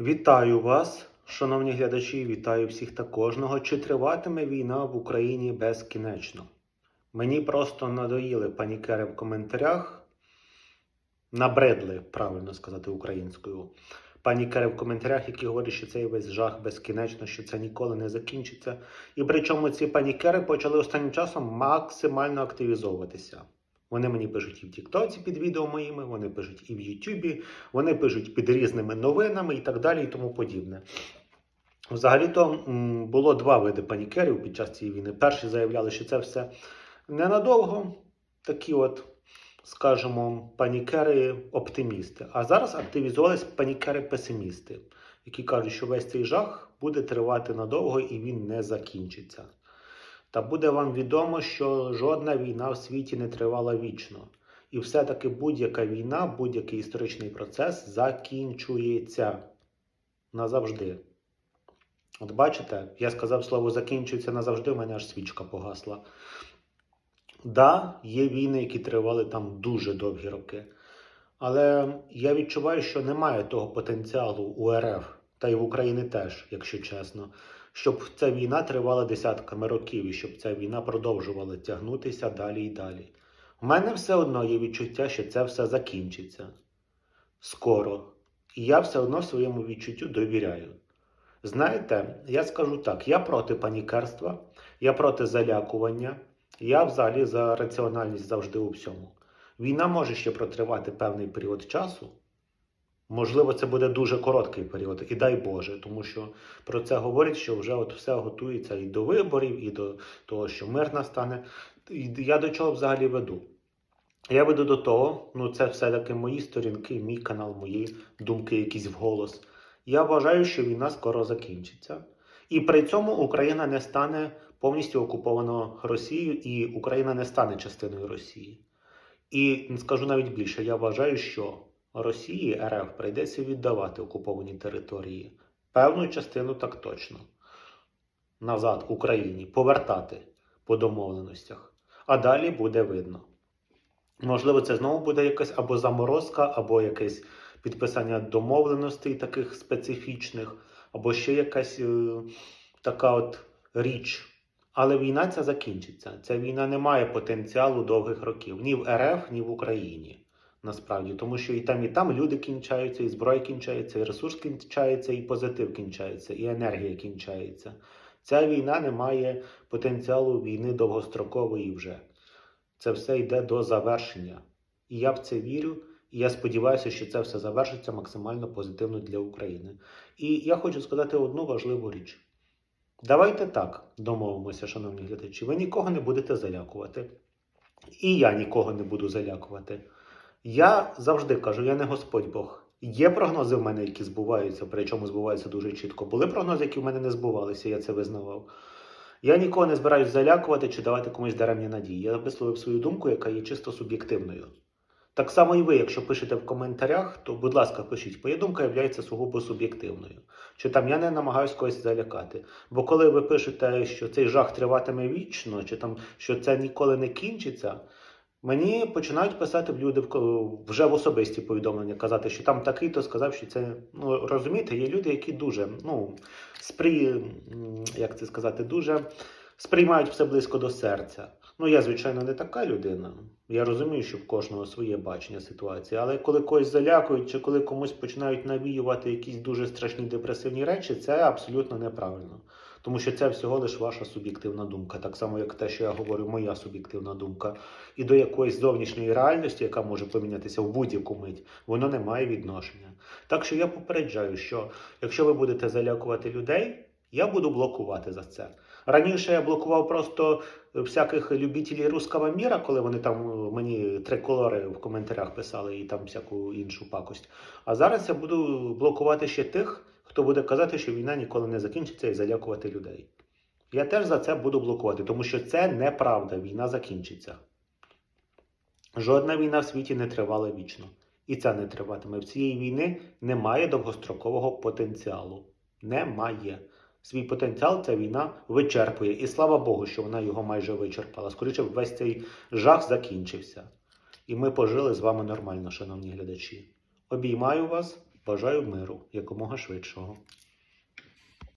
Вітаю вас, шановні глядачі, вітаю всіх та кожного. Чи триватиме війна в Україні безкінечно? Мені просто надоїли панікери в коментарях. Набредли, правильно сказати українською. Панікери в коментарях, які говорять, що цей весь жах безкінечно, що це ніколи не закінчиться. І причому ці панікери почали останнім часом максимально активізовуватися. Вони мені пишуть і в Тіктоці під відео моїми, вони пишуть і в Ютубі, вони пишуть під різними новинами і так далі, і тому подібне. Взагалі-то було два види панікерів під час цієї війни. Перші заявляли, що це все ненадовго, такі от, скажімо, панікери-оптимісти. А зараз активізувалися панікери-песимісти, які кажуть, що весь цей жах буде тривати надовго і він не закінчиться. Та буде вам відомо, що жодна війна в світі не тривала вічно. І все-таки будь-яка війна, будь-який історичний процес закінчується назавжди. От бачите, я сказав слово закінчується назавжди, у мене аж свічка погасла. Да, є війни, які тривали там дуже довгі роки. Але я відчуваю, що немає того потенціалу у РФ, та й в Україні теж, якщо чесно, щоб ця війна тривала десятками років і щоб ця війна продовжувала тягнутися далі і далі. У мене все одно є відчуття, що це все закінчиться скоро. І я все одно своєму відчуттю довіряю. Знаєте, я скажу так: я проти панікерства, я проти залякування, я взагалі за раціональність завжди у всьому. Війна може ще протривати певний період часу. Можливо, це буде дуже короткий період, і дай Боже, тому що про це говорять, що вже от все готується і до виборів, і до того, що мир настане. І я до чого взагалі веду? Я веду до того, ну це все-таки мої сторінки, мій канал, мої думки, якісь вголос. Я вважаю, що війна скоро закінчиться. І при цьому Україна не стане повністю окуповано Росією, і Україна не стане частиною Росії. І скажу навіть більше, я вважаю, що Росії РФ прийдеться віддавати окуповані території. Певну частину так точно. Назад Україні повертати по домовленостях. А далі буде видно. Можливо, це знову буде якась або заморозка, або якесь підписання домовленостей таких специфічних, або ще якась е, така от річ. Але війна ця закінчиться. Ця війна не має потенціалу довгих років ні в РФ, ні в Україні. Насправді, тому що і там, і там люди кінчаються, і зброя кінчається, і ресурс кінчається, і позитив кінчається, і енергія кінчається. Ця війна не має потенціалу війни довгострокової вже. Це все йде до завершення. І я в це вірю, і я сподіваюся, що це все завершиться максимально позитивно для України. І я хочу сказати одну важливу річ. Давайте так домовимося, шановні глядачі. Ви нікого не будете залякувати. І я нікого не буду залякувати. Я завжди кажу, я не Господь Бог. Є прогнози в мене, які збуваються, причому збуваються дуже чітко. Були прогнози, які в мене не збувалися, я це визнавав. Я нікого не збираюсь залякувати чи давати комусь даремні надії. Я висловив свою думку, яка є чисто суб'єктивною. Так само і ви, якщо пишете в коментарях, то, будь ласка, пишіть, моя думка є сугубо суб'єктивною. Чи там я не намагаюся когось залякати. Бо коли ви пишете, що цей жах триватиме вічно, чи там що це ніколи не кінчиться, мені починають писати люди вже в особисті повідомлення, казати, що там такий, то сказав, що це. Ну розумієте, є люди, які дуже ну сприй, як це сказати, дуже сприймають все близько до серця. Ну, я, звичайно, не така людина. Я розумію, що в кожного своє бачення ситуації, але коли когось залякують, чи коли комусь починають навіювати якісь дуже страшні депресивні речі, це абсолютно неправильно. Тому що це всього лиш ваша суб'єктивна думка, так само, як те, що я говорю, моя суб'єктивна думка. І до якоїсь зовнішньої реальності, яка може помінятися в будь-яку мить, воно не має відношення. Так що я попереджаю, що якщо ви будете залякувати людей, я буду блокувати за це. Раніше я блокував просто всяких любителів руского міра, коли вони там е, мені триколори в коментарях писали і там всяку іншу пакость. А зараз я буду блокувати ще тих, хто буде казати, що війна ніколи не закінчиться і залякувати людей. Я теж за це буду блокувати, тому що це неправда. Війна закінчиться. Жодна війна в світі не тривала вічно. І це не триватиме. В цієї війни немає довгострокового потенціалу. Немає. Свій потенціал ця війна вичерпує. І слава Богу, що вона його майже вичерпала. Скоріше, весь цей жах закінчився. І ми пожили з вами нормально, шановні глядачі. Обіймаю вас, Бажаю миру якомога швидшого.